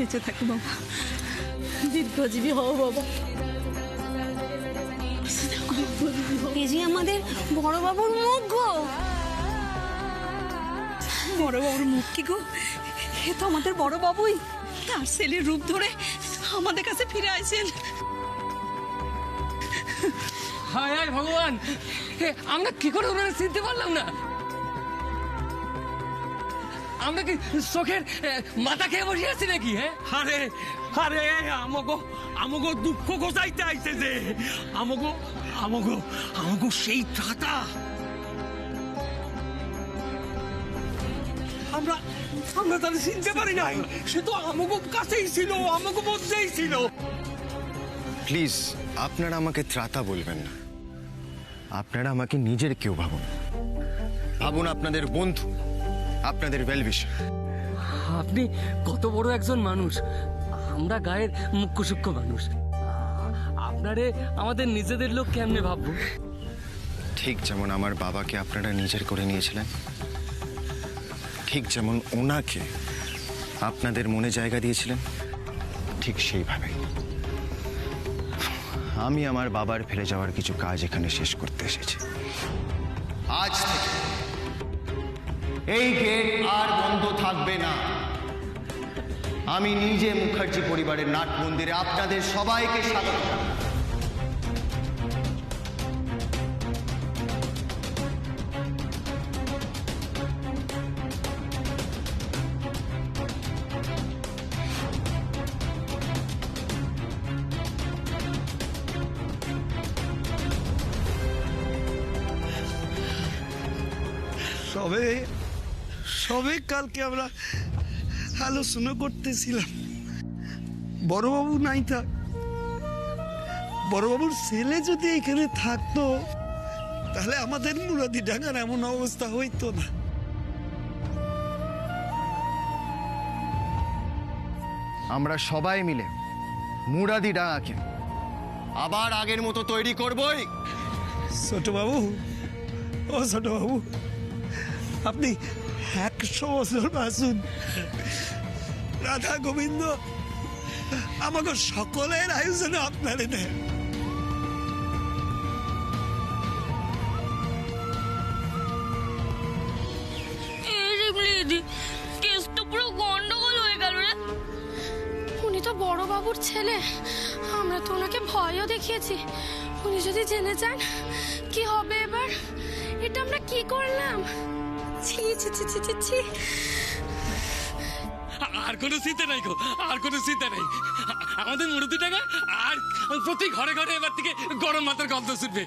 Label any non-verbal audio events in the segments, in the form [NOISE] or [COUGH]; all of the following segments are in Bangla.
বেঁচে থাকো বাবা দীর্ঘজীবী হও বাবা এই যে আমাদের বড় বাবুর মুখ গো বড় বাবুর মুখ কি গো এ তো আমাদের বড় বাবুই তার ছেলের রূপ ধরে আমাদের কাছে ফিরে আসেন হায় হায় ভগবান। আমরা কি করে ওনারা চিনতে পারলাম না আমরা কি চোখের মাথা খেয়ে বসে আছি নাকি হ্যাঁ? আরে আরে আমগো আমগো দুঃখ গোসাইতে আইছে যে। আমগো আমগো আমগো সেই ত্রাতা। আমরা আমরা তাহলে চিনতে পারি নাই। সে তো আমগো কাছেই ছিল আমগো মধ্যেই ছিল। প্লিজ আপনারা আমাকে ত্রাতা বলবেন না। আপনারা আমাকে নিজের কেউ ভাবুন ভাবুন আপনাদের বন্ধু। আপনাদের ওয়েলবিশার আপনি কত বড় একজন মানুষ। আমরা গায়ের মুখ্য সূক্ষ্ম মানুষ। আপনারে আমাদের নিজেদের লোক কেমনে ভাববো? ঠিক যেমন আমার বাবাকে আপনারা নিজের করে নিয়েছিলেন ঠিক যেমন ওনাকে আপনাদের মনে জায়গা দিয়েছিলেন ঠিক সেইভাবে আমি আমার বাবার ফেলে যাওয়ার কিছু কাজ এখানে শেষ করতে এসেছি। আজ থেকে এই গেট আর বন্ধ থাকবে না আমি নিজে মুখার্জি পরিবারের নাট মন্দিরে আপনাদের সবাইকে স্বাগত। সবে সবে কালকে আমরা আলোচনা করতেছিলাম। বড়বাবু নাই থাক। বড়বাবুর ছেলে যদি এখানে থাকতো তাহলে আমাদের মুরাদি ডাঙ্গার এমন অবস্থা হইতো না। আমরা সবাই মিলে মুরাদি ডাঙাকে আবার আগের মতো তৈরি করবই। ছোটবাবু ও ছোট বাবু আপনি একশো বছর বাঁচুন। রাধা গোবিন্দ আমাকে সকলের আয়োজনে আপনারে দেন। হয়ে উনি তো বড় বাবুর ছেলে। আমরা তো ওনাকে ভয়ও দেখিয়েছি। উনি যদি জেনে যান কি হবে এবার? এটা আমরা কি করলাম? ছি ছি ছি ছি ছি ছি। আর কোনো চিন্তা নাই গো আর কোনো চিন্তা নাই। আমাদের মুরুতি টাকা আর প্রতি ঘরে ঘরে এবার থেকে গরম মাথার গন্ধ ছুটবে।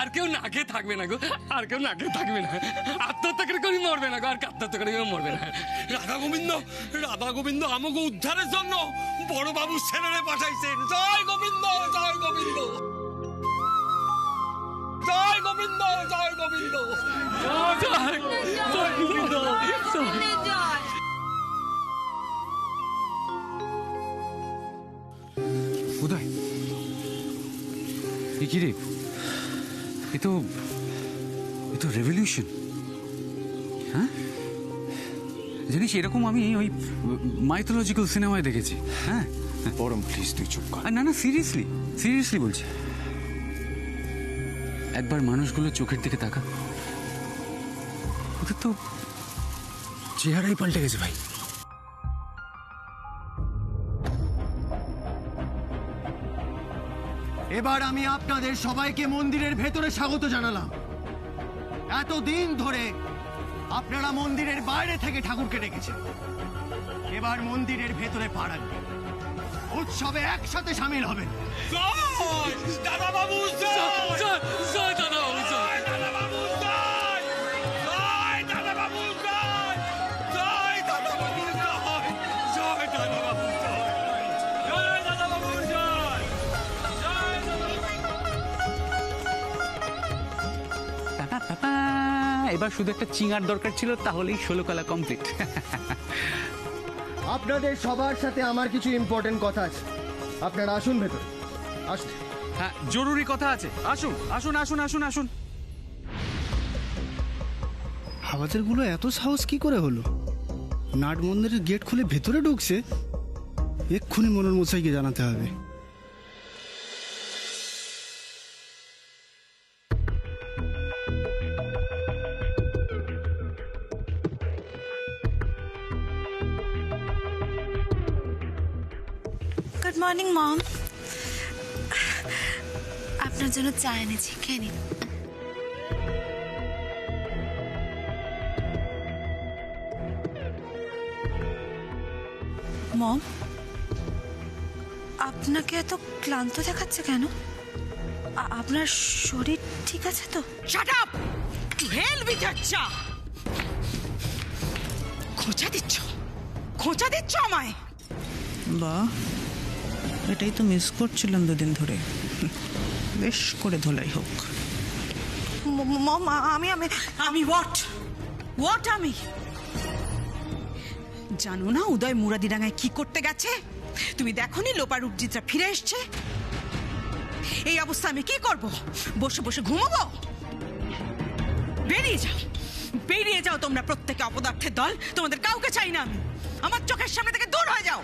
আর কেউ না খেয়ে থাকবে না গো আর কেউ না খেয়ে থাকবে না। আত্মহত্যা করে কেউ মরবে না গো আর আত্মহত্যা করে কেউ মরবে না। রাধা গোবিন্দ রাধা গোবিন্দ আমাকে উদ্ধারের জন্য বড় বাবু ছেলেরে পাঠাইছেন। জয় গোবিন্দ জয় গোবিন্দ। জয় গোবিন্দ জয় গোবিন্দ। জয় জয় গোবিন্দ। উদয় কি রে? এ তো এ তো রেভলিউশন হ্যাঁ? জানিস এরকম আমি ওই মাইথোলজিক্যাল সিনেমায় দেখেছি। হ্যাঁ? পরম প্লিজ তুই চুপ কর। না না সিরিয়াসলি সিরিয়াসলি বলছি। একবার মানুষগুলো চোখের দিকে তাকা ওদের তো চেহারাই পাল্টে গেছে ভাই। এবার আমি আপনাদের সবাইকে মন্দিরের ভেতরে স্বাগত জানালাম। এতদিন ধরে আপনারা মন্দিরের বাইরে থেকে ঠাকুরকে ডেকেছেন। এবার মন্দিরের ভেতরে পা উৎসবে একসাথে সামিল হবেন। জয়! দাদা বাবু জয় জয় জয় দাদা বাবু জয়। জয় দাদা বাবু জয়! জয় দাদা বাবু জয়! জয় দাদা বাবু জয়! জয় দাদা বাবু জয়! জয় দাদা বাবু জয়! জয় দাদা পা, পা, পা। এবার শুধু একটা চিঙার দরকার ছিল তাহলেই ষোলো কলা কমপ্লিট [LAUGHS] আপনাদের সবার সাথে আমার কিছু ইম্পর্টেন্ট কথা আছে। আপনারা আসুন ভেতর। আসুন। হ্যাঁ জরুরি কথা আছে। আসুন আসুন আসুন আসুন আসুন। আমাদেরগুলো এত সাহস কি করে হলো? নাট মন্দিরের গেট খুলে ভেতরে ঢুকছে? এক্ষুনি মনের মশাইকে জানাতে হবে। গুড মর্নিং মম আপনার জন্য চা এনেছি খেয়ে নিন। মম আপনাকে এত ক্লান্ত দেখাচ্ছে কেন? আপনার শরীর ঠিক আছে তো? শাট আপ হেল বিটার চা? খোঁচা দিচ্ছ? খোঁচা দিচ্ছ আমায়? বা এটাই তো মিস করছিলাম দুদিন ধরে। বেশ করে ধোলাই হোক। আমি আমি আমি হোয়াট হোয়াট আমি? জানো না উদয় মুরাদিডাঙ্গায় কি করতে গেছে? তুমি দেখোনি লোপা রূপজিৎরা ফিরে এসছে? এই অবস্থা আমি কি করব? বসে বসে ঘুমাবো? বেরিয়ে যাও। বেরিয়ে যাও তোমরা প্রত্যেকে অপদার্থের দল। তোমাদের কাউকে চাই না আমি। আমার চোখের সামনে থেকে দূর হয়ে যাও।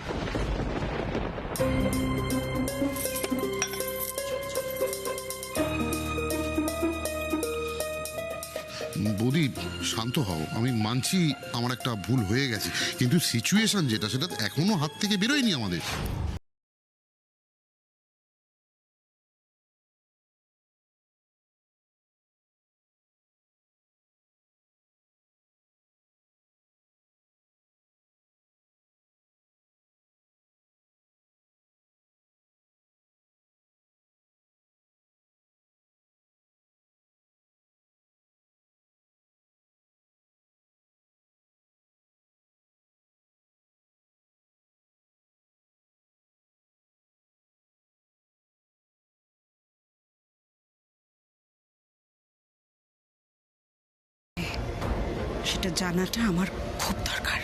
বৌদি শান্ত হও, আমি মানছি আমার একটা ভুল হয়ে গেছে। কিন্তু সিচুয়েশন যেটা, সেটা এখনও হাত থেকে বেরোয়নি আমাদের। সেটা জানাটা আমার খুব দরকার।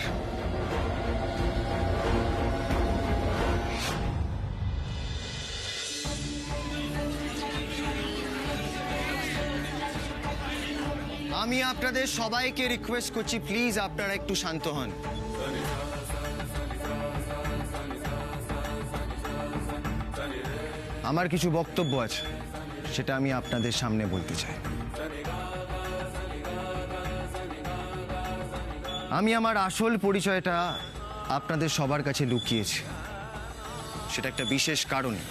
আমি আপনাদের সবাইকে রিকোয়েস্ট করছি প্লিজ আপনারা একটু শান্ত হন। আমার কিছু বক্তব্য আছে, সেটা আমি আপনাদের সামনে বলতে চাই। আমি আমার আসল পরিচয়টা আপনাদের সবার কাছে লুকিয়েছি। সেটা একটা বিশেষ কারণে।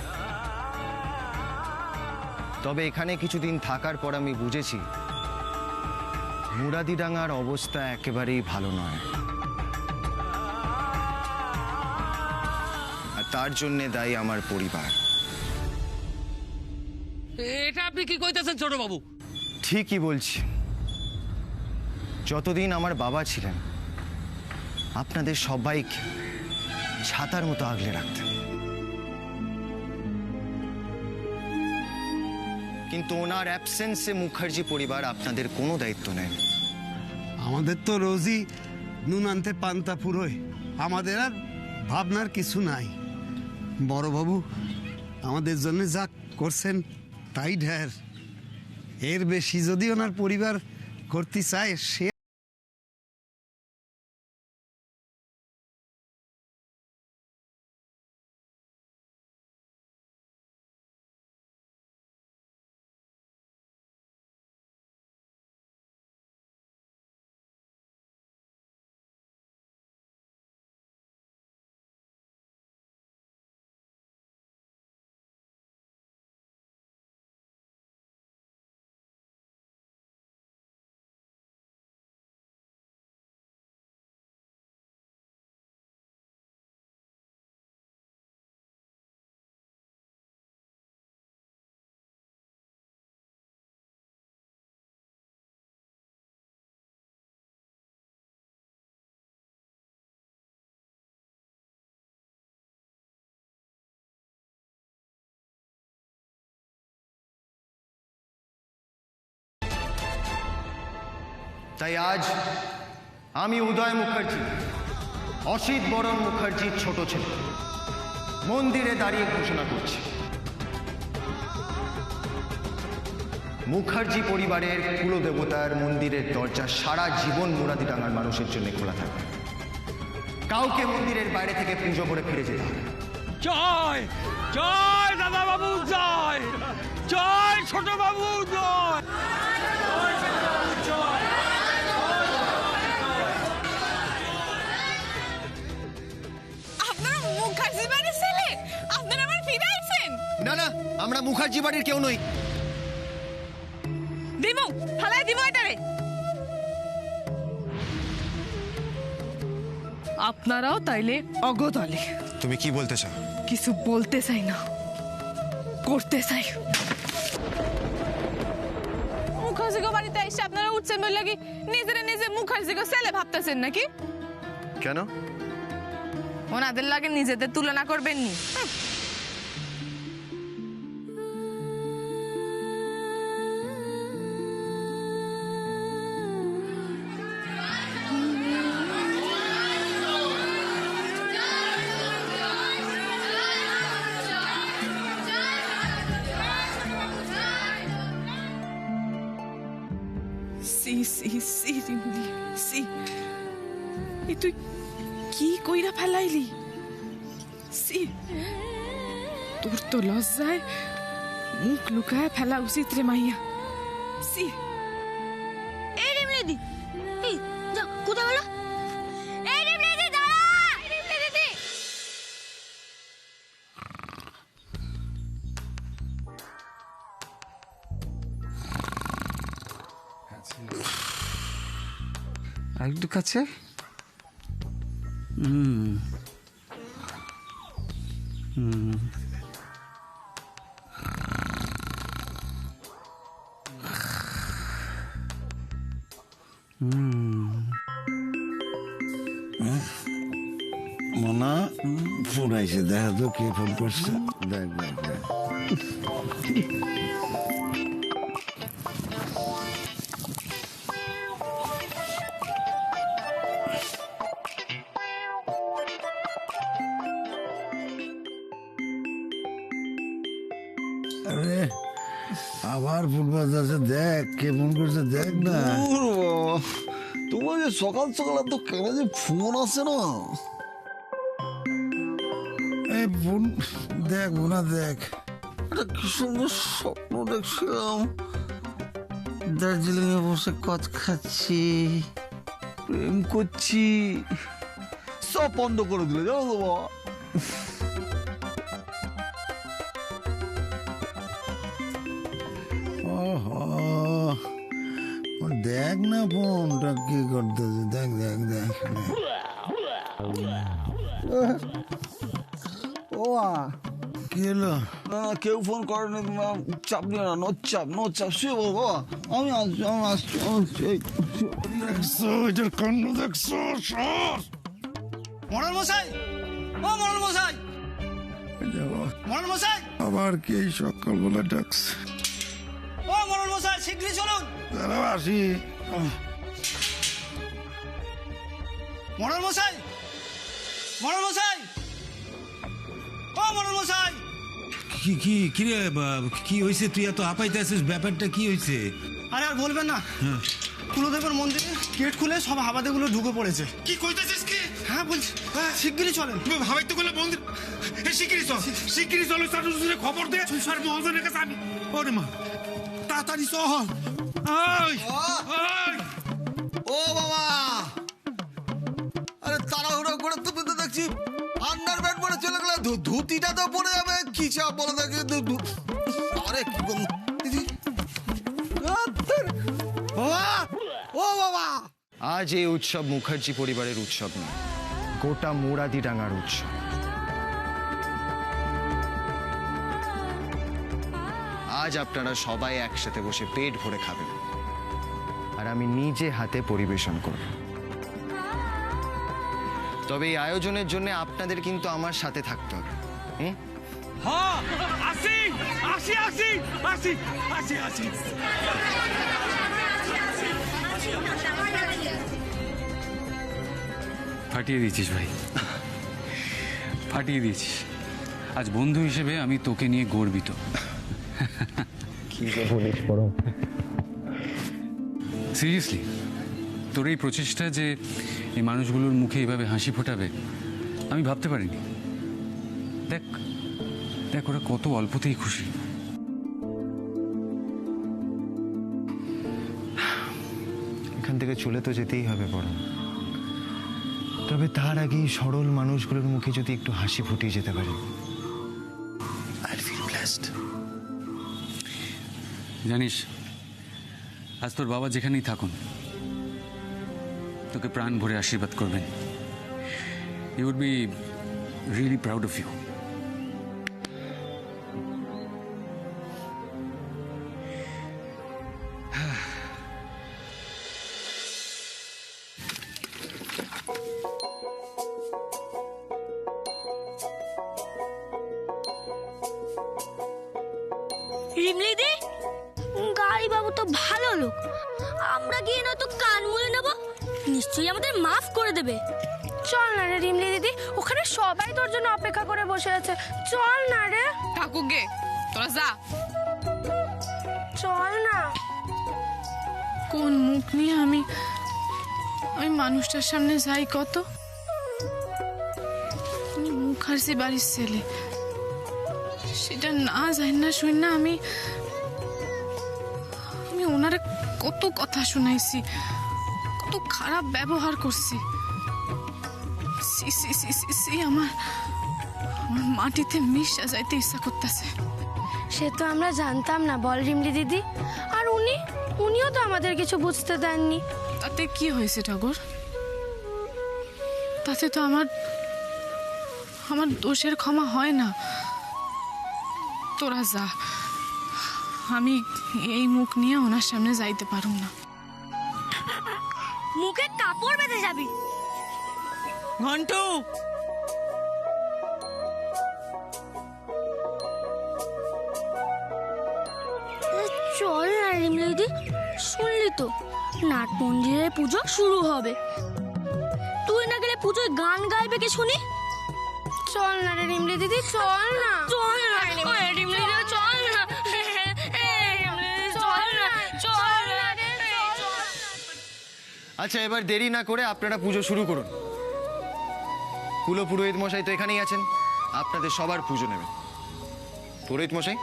তবে এখানে কিছুদিন থাকার পর আমি বুঝেছি মুরাদিডাঙ্গার অবস্থা একেবারেই ভালো নয়। আর তার জন্যে দায়ী আমার পরিবার। এটা আপনি কি কইতেছেন ছোট বাবু ঠিকই বলছি। যতদিন আমার বাবা ছিলেন আপনাদের সবাইকে ছাতার মতো আগলে রাখতেন কিন্তু ওনার অ্যাবসেন্সে মুখার্জি পরিবার আপনাদের কোনো দায়িত্ব নেন আমাদের তো রোজই নুন আনতে পান্তা পুরোয় আমাদের আর ভাবনার কিছু নাই। বড়বাবু আমাদের জন্য যা করছেন তাই ঢের। এর বেশি যদি ওনার পরিবার করতে চায়, সে তাই আজ আমি উদয় মুখার্জি, অসিত বরণ মুখার্জির ছোট ছেলে, মন্দিরে দাঁড়িয়ে ঘোষণা করছি। মুখার্জি পরিবারের কুলদেবতার মন্দিরের দরজা সারা জীবন মুরাদিডাঙ্গার মানুষের জন্য খোলা থাকবে কাউকে মন্দিরের বাইরে থেকে পুজো করে ফিরে যেতে হবে জয়! জয় দাদা বাবু জয়! জয় ছোট বাবু জয়! না না আমরা মুখার্জি বাড়ির কেউ নই। দিমু ফালাই দিমু এটারে। আপনারাও তাইলে অগদলে তুমি কি বলতে চাও? কিছু বলতে চাই না। করতে চাই। মুখার্জিগো বাড়িতে এসে আপনারা উঠছেন বললে কি নিজেরা নিজে মুখার্জিগো ছেলে ভাবতেছেন নাকি? কেন? ওনাদের লাগে নিজেদের তুলনা করবেন নি তো লজ্জায় মুখ লুকায় ফেলা উচিত রে মাইয়া সি এই রিমলিদি এই যা কোথায় গেল এই রিমলিদি দাঁড়া এই রিমলিদি আরেকটু কাছে হুম হুম আইছে দেখা তো কে ফোন করছে। দেখ আরে, আবার ফোন বাজাচ্ছে দেখ, কে ফোন করছে, দেখ না। তোমার সকাল সকাল তো কেন যে ফোন আসে না? দেখ বোনা দেখ। একটা কি সুন্দর স্বপ্ন দেখছিলাম। দার্জিলিং এ বসে কচ খাচ্ছি। প্রেম করছি। সব বন্ধ করে দিলে জানো তো বাবা। দেখ না ফোনটা কি করতেছে দেখ দেখ দেখ [LAUGHS] ও কি হলো? না না কেউ ফোন করেনি চাপ নিও না নো চাপ নো চাপ শুয়ে বলো বাবা। আমি আসছি আমি আসছি দেখছ এটার কাণ্ড দেখছ সর। মরণ মশাই! ও মরণ মশাই! যাব। মশাই! আবার কি এই সকালবেলা ডাকছে? ও মরণ মশাই শীঘ্রই চলুন। দাঁড়াও আসি। মরণ মশাই! মরণ মশাই! মরণ মশাই। কি কি কি রে কি হয়েছে তুই এত আছিস ব্যাপারটা কি হয়েছে আরে আর বলবেন না। কুলদেবের মন্দিরে গেট খুলে সব হাবাদেগুলো ঢুকে পড়েছে। কি কইতেছিস কি? হ্যাঁ বলছি। শিগগিরই চলেন। ভাবাই তো করলে মন্দির এই চল। শিগগিরি চল খবর দে। আর মহাজনের কাছে আমি ওরে মা। তাড়াতাড়ি চল। ওই ও বাবা। আরে তাড়াহুড়ো করে তুমি তো দেখছি পরে চলে গেলে ধুতিটা তো যাবে। কি চাপ বলে ধু- আরে কি ও বাবা। আজ এই উৎসব মুখার্জি পরিবারের উৎসব নয়, গোটা মুরাদিডাঙ্গার উৎসব। আজ আপনারা সবাই একসাথে বসে পেট ভরে খাবেন। আর আমি নিজে হাতে পরিবেশন করব। তবে এই আয়োজনের জন্য আপনাদের কিন্তু আমার সাথে থাকতে হবে। হুম? হ্যাঁ আসি আসি আসি আসি আসি আসি। ফাটিয়ে দিয়েছিস ভাই। ফাটিয়ে দিয়েছিস। আজ বন্ধু হিসেবে আমি তোকে নিয়ে গর্বিত। সিরিয়াসলি তোর এই প্রচেষ্টা যে এই মানুষগুলোর মুখে এইভাবে হাসি ফোটাবে? আমি ভাবতে পারিনি। দেখ দেখ ওরা কত অল্পতেই খুশি। এখান থেকে চলে তো যেতেই হবে বড় তবে তার আগেই সরল মানুষগুলোর মুখে যদি একটু হাসি ফুটিয়ে যেতে পারি। আই ফিল ব্লেসড জানিস আজ তোর বাবা যেখানেই থাকুন। তোকে প্রাণ ভরে আশীর্বাদ করবেন you would be really proud of you কোন মুখ নিয়ে আমি ওই মানুষটার সামনে যাই কত? মুখার্জি বাড়ির ছেলে। সেটা না যাই না, শুন না, আমি আমি ওনারে কত কথা শুনাইছি, কত খারাপ ব্যবহার করছি। সি সি সি সি সি, আমার আমার মাটিতে মিশা যাইতে ইচ্ছা করতেছে। সে তো আমরা জানতাম না, বল রিমলি দিদি। উনিও তো আমাদের কিছু বুঝতে দেননি। তাতে কি হয়েছে টগর তাতে তো আমার আমার দোষের ক্ষমা হয় না। তোরা যা। আমি এই মুখ নিয়ে ওনার সামনে যাইতে পারুম না। মুখে কাপড় বেঁধে যাবি। ঘন্টু! তো। নাট মন্দিরের পুজো শুরু হবে। তুই না গেলে পুজোয় গান গাইবে কে শুনি? চল না রে রিমলি দিদি চল না। চল না ও রিমলি দিদি চল না। এ, রিমলি দিদি, চল না চল না রে, চল না। আচ্ছা এবার দেরি না করে আপনারা পুজো শুরু করুন। কুলো পুরোহিত মশাই তো এখানেই আছেন। আপনাদের সবার পুজো নেবেন। পুরোহিত মশাই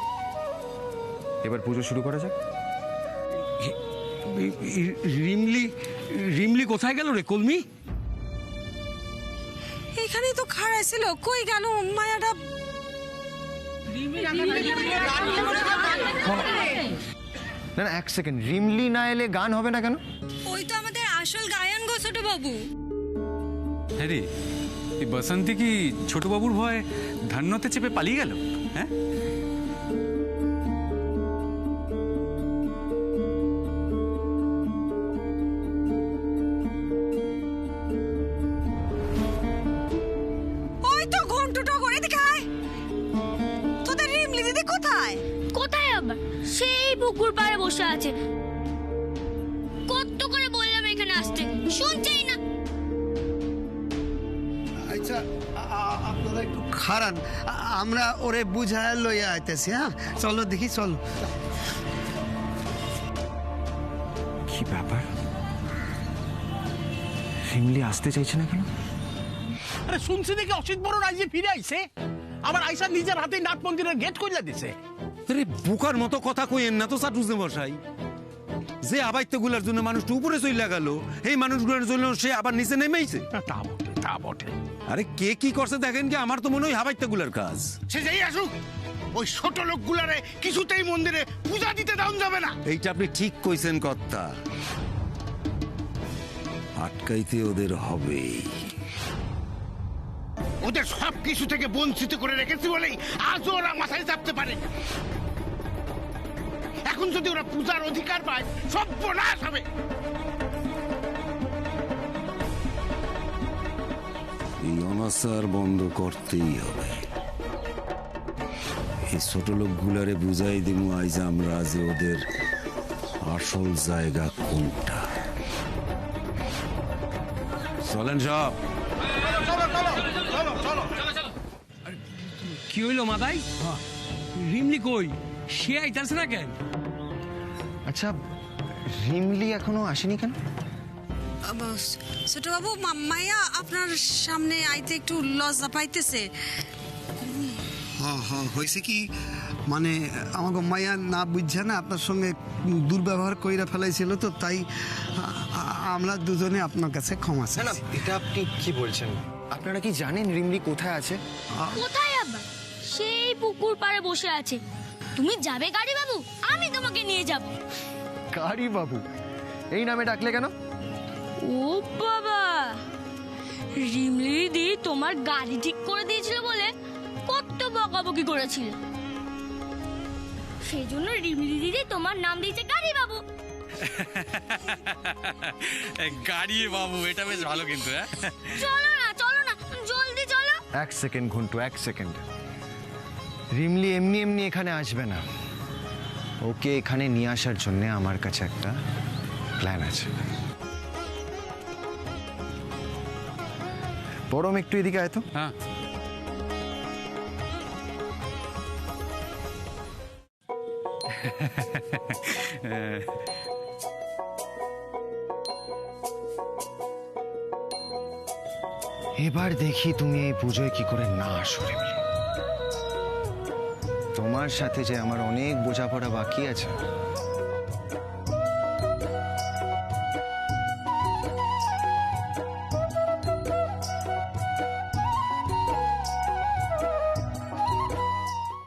এবার পুজো শুরু করা যাক। রিমলি রিমলি কোথায় গেল রে কলমি? এখানেই তো খাড়া ছিল কই গেল মায়াটা? না না এক সেকেন্ড রিমলি না এলে গান হবে না কেন? ওই তো আমাদের আসল গায়ন গো ছোট বাবু হ্যাঁ রে বসন্তী কি ছোটবাবুর ভয় ধান্যতে চেপে পালিয়ে গেল? হ্যাঁ? পুকুর পাড়ে বসে আছে। কত করে বললাম এখানে আসতে। শুনছেই না। আচ্ছা আপনারা একটু খারান। আমরা ওরে বুঝায় লইয়া আইতেছি হ্যাঁ? চলো দেখি চলো। কি ব্যাপার? আসতে চাইছে না কেন? আরে শুনছি দেখি অসিত বড় রাজ্যে ফিরে আইছে? আবার আইসা নিজের হাতে নাট মন্দিরের গেট কইলা দিছে। আরে বোকার মতো কথা কইেন না তো সাটুজে মশাই। যে আবাইত্যগুলার জন্য মানুষটা উপরে চইলা গেল এই মানুষগুলোর জন্য সে আবার নিচে নেমেইছে। তা বটে তা বটে। আরে কে কি করছে দেখেন কি আমার তো মনে হয় হাবাইত্যগুলার কাজ। সে যেই আসুক ওই ছোট লোকগুলারে কিছুতেই মন্দিরে পূজা দিতে দাউন যাবে না। এইটা আপনি ঠিক কইছেন কর্তা। আটকাইতে ওদের হবেই। ওদের সব কিছু থেকে বঞ্চিত করে রেখেছি বলেই আজও ওরা মাথায় চাপতে পারে এখন যদি ওরা পূজার অধিকার পায় সব নাশ হবে। এই অনাচার বন্ধ করতেই হবে। এই ছোট লোকগুলারে বুঝাই দিমু আইজ আমরা যে ওদের আসল জায়গা কোনটা। চলেন সব। কি হইল মাদাই? রিমলি কই? সে আইতাছে না কেন? আচ্ছা রিমলি এখনও আসেনি কেন? ছোট বাবু মাইয়া আপনার সামনে আইতে একটু লজ্জা পাইতেছে। হ্যাঁ হ্যাঁ হয়েছে কি? মানে আমাকে মাইয়া না বুঝছে না আপনার সঙ্গে দুর্ব্যবহার কইরা ফেলাইছিল তো তাই আমরা দুজনে আপনার কাছে ক্ষমা চাই এটা আপনি কি বলছেন? আপনারা কি জানেন রিমলি কোথায় আছে? কোথায় আবার সেই পুকুর পাড়ে বসে আছে। তুমি যাবে গাড়ি বাবু আমি তোমাকে নিয়ে যাব। গাড়ি বাবু এই নামে ডাকলে কেন? ও বাবা! রিমলি দিদি তোমার গাড়ি ঠিক করে দিয়েছিল বলে কত বকাবকি করেছিল। সেই জন্য রিমলি দিদি তোমার নাম দিয়েছে গাড়ি বাবু [LAUGHS] গাড়ি বাবু এটা বেশ ভালো কিন্তু হ্যাঁ? চলো এক সেকেন্ড ঘন্টু এক সেকেন্ড। রিমলি এমনি এমনি এখানে আসবে না। ওকে এখানে নিয়ে আসার জন্য আমার কাছে একটা প্ল্যান আছে। পরম একটু এদিকে আয় তো। হ্যাঁ। [LAUGHS] এবার দেখি তুমি এই পুজোয় কি করে না আসো তোমার সাথে যে আমার অনেক বোঝাপড়া বাকি আছে